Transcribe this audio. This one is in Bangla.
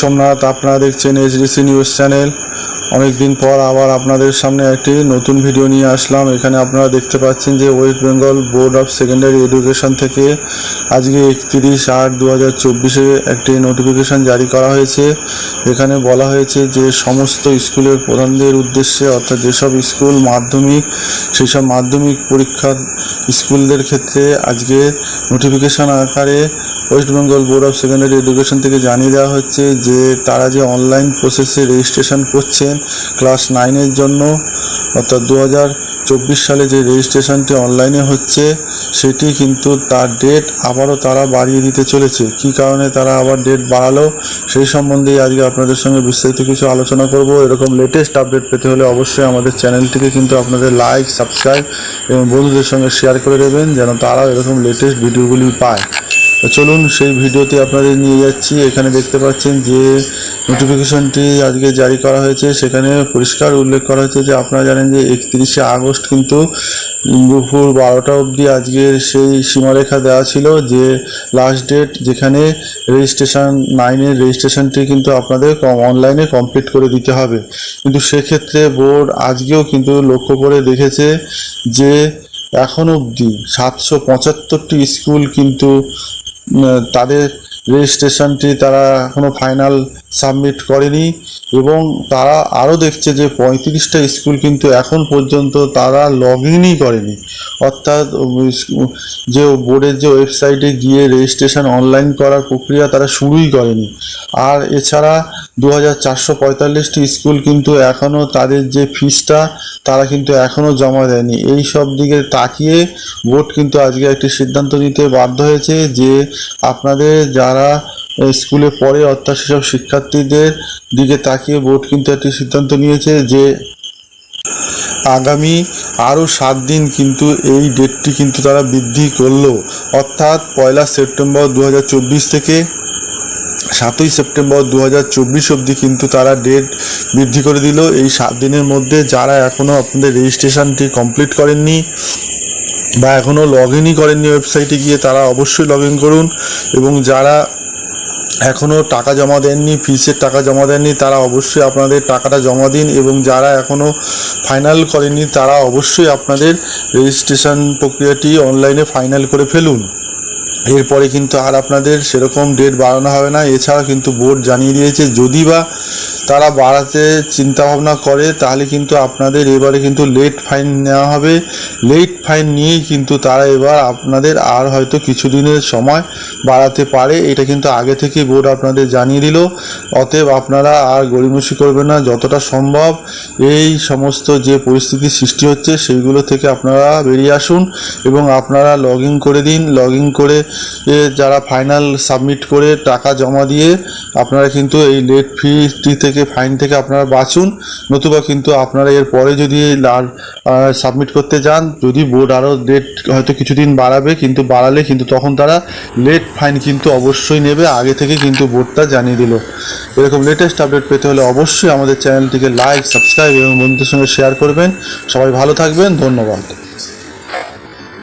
সোমনাথ, আপনারা দেখছেন এইচডিসি নিউজ চ্যানেল অনেকদিন পর আবার আপনাদের সামনে একটি নতুন ভিডিও নিয়ে আসলাম। এখানে আপনারা দেখতে পাচ্ছেন যে West Bengal Board of Secondary Education থেকে আজকে একত্রিশ আট দু হাজার চব্বিশে একটি নোটিফিকেশন জারি করা হয়েছে। এখানে বলা হয়েছে যে সমস্ত স্কুলের প্রধানদের উদ্দেশ্যে, অর্থাৎ যেসব স্কুল মাধ্যমিক সেই সব মাধ্যমিক পরীক্ষার স্কুলদের ক্ষেত্রে আজকে নোটিফিকেশন আকারে West Bengal Board of Secondary Education থেকে জানিয়ে দেওয়া হচ্ছে যে তারা যে অনলাইন প্রসেসে রেজিস্ট্রেশন করছেন ক্লাস নাইনের জন্য, অর্থাৎ দু হাজার চব্বিশ সালে যে রেজিস্ট্রেশনটি অনলাইনে হচ্ছে, সেটি কিন্তু তার ডেট আবারও তারা বাড়িয়ে দিতে চলেছে। কি কারণে তারা আবার ডেট বাড়ালো, সেই সম্বন্ধেই আজকে আপনাদের সঙ্গে বিস্তারিত কিছু আলোচনা করব। এরকম লেটেস্ট আপডেট পেতে হলে অবশ্যই আমাদের চ্যানেলটিকে কিন্তু আপনাদের লাইক সাবস্ক্রাইব এবং বন্ধুদের সঙ্গে শেয়ার করে দেবেন, যেন তারাও এরকম লেটেস্ট ভিডিওগুলি পায়। চলুন সেই ভিডিওতে আপনাদের নিয়ে যাচ্ছি। এখানে দেখতে পাচ্ছেন যে নোটিফিকেশনটি আজকে জারি করা হয়েছে। সেখানে পরিষ্কার উল্লেখ করা হয়েছে যে আপনারা জানেন যে একত্রিশে আগস্ট কিন্তু দুপুর বারোটা অবধি আজকের সেই সীমারেখা দেওয়া ছিল যে লাস্ট ডেট যেখানে রেজিস্ট্রেশন নাইনের রেজিস্ট্রেশনটি কিন্তু আপনাদের অনলাইনে কমপ্লিট করে দিতে হবে। কিন্তু সেক্ষেত্রে বোর্ড আজকেও কিন্তু লক্ষ্য করে দেখেছে যে এখন অবধি সাতশো পঁচাত্তরটি স্কুল কিন্তু তাদের রেজিস্ট্রেশনটি তারা এখনও ফাইনাল সাবমিট করেনি এবং তারা আরও দেখছে যে পঁয়ত্রিশটা স্কুল কিন্তু এখন পর্যন্ত তারা লগ ইনই করেনি। অর্থাৎ যে বোর্ডের যে ওয়েবসাইটে গিয়ে রেজিস্ট্রেশন অনলাইন করার প্রক্রিয়া তারা শুরুই করেনি। আর এছাড়া দু হাজার চারশো পঁয়তাল্লিশটি স্কুল কিন্তু এখনও তাদের যে ফিসটা তারা কিন্তু এখনও জমা দেয়নি। এই সব দিকে তাকিয়ে বোর্ড কিন্তু আজকে একটি সিদ্ধান্ত নিতে বাধ্য হয়েছে যে আপনাদের আহ, স্কুলে পড়ে অর্থাৎ সেসব শিক্ষার্থীদের দিকে তাকিয়ে বোর্ড কিন্তু একটি সিদ্ধান্ত নিয়েছে যে আগামী আরও সাত দিন কিন্তু এই ডেটটি কিন্তু তারা বৃদ্ধি করল। অর্থাৎ পয়লা সেপ্টেম্বর দু হাজার চব্বিশ থেকে সাতই সেপ্টেম্বর দু হাজার চব্বিশ অবধি কিন্তু তারা ডেট বৃদ্ধি করে দিল। এই সাত দিনের মধ্যে যারা এখনও আপনাদের রেজিস্ট্রেশনটি কমপ্লিট করেননি বা এখনও লগ ইনই করেননি ওয়েবসাইটে গিয়ে, তারা অবশ্যই লগ ইন করুন। এবং যারা এখনও টাকা জমা দেননি ফিসের টাকা জমা দেননি, তারা অবশ্যই আপনাদের টাকাটা জমা দিন। এবং যারা এখনও ফাইনাল করেনি তারা অবশ্যই আপনাদের রেজিস্ট্রেশন প্রক্রিয়াটি অনলাইনে ফাইনাল করে ফেলুন। এরপরে কিন্তু আর আপনাদের সেরকম ডেট বাড়ানো হবে না। এছাড়া কিন্তু বোর্ড জানিয়ে দিয়েছে, যদি বা তারা বাড়াতে চিন্তা ভাবনা করে, তাহলে কিন্তু আপনাদের এবারে কিন্তু লেট ফাইন নেওয়া হবে। লেট ফাইন নিয়েই কিন্তু তারা এবার আপনাদের আর হয়তো কিছুদিনের সময় বাড়াতে পারে। এটা কিন্তু আগে থেকেই বোর্ড আপনাদের জানিয়ে দিল। অতএব আপনারা আর গড়িমসি করবেন না। যতটা সম্ভব এই সমস্ত যে পরিস্থিতি সৃষ্টি হচ্ছে, সেইগুলো থেকে আপনারা বেরিয়ে আসুন এবং আপনারা লগ করে দিন। লগ করে যারা ফাইনাল সাবমিট করে টাকা জমা দিয়ে, আপনারা কিন্তু এই লেট ফিটি থেকে ফাইন থেকে আপনারা বাঁচুন, নতুবা কিন্তু আপনারা এর পরে যদি আর সাবমিট করতে যান, যদি বোর্ড আরও ডেট হয়তো কিছুদিন বাড়াবে, কিন্তু বাড়ালে কিন্তু তখন তারা লেট ফাইন কিন্তু অবশ্যই নেবে, আগে থেকে কিন্তু বোর্ডটা জানিয়ে দিল। এরকম লেটেস্ট আপডেট পেতে হলে অবশ্যই আমাদের চ্যানেলটিকে লাইক সাবস্ক্রাইব এবং বন্ধুদের সঙ্গে শেয়ার করবেন। সবাই ভালো থাকবেন, ধন্যবাদ।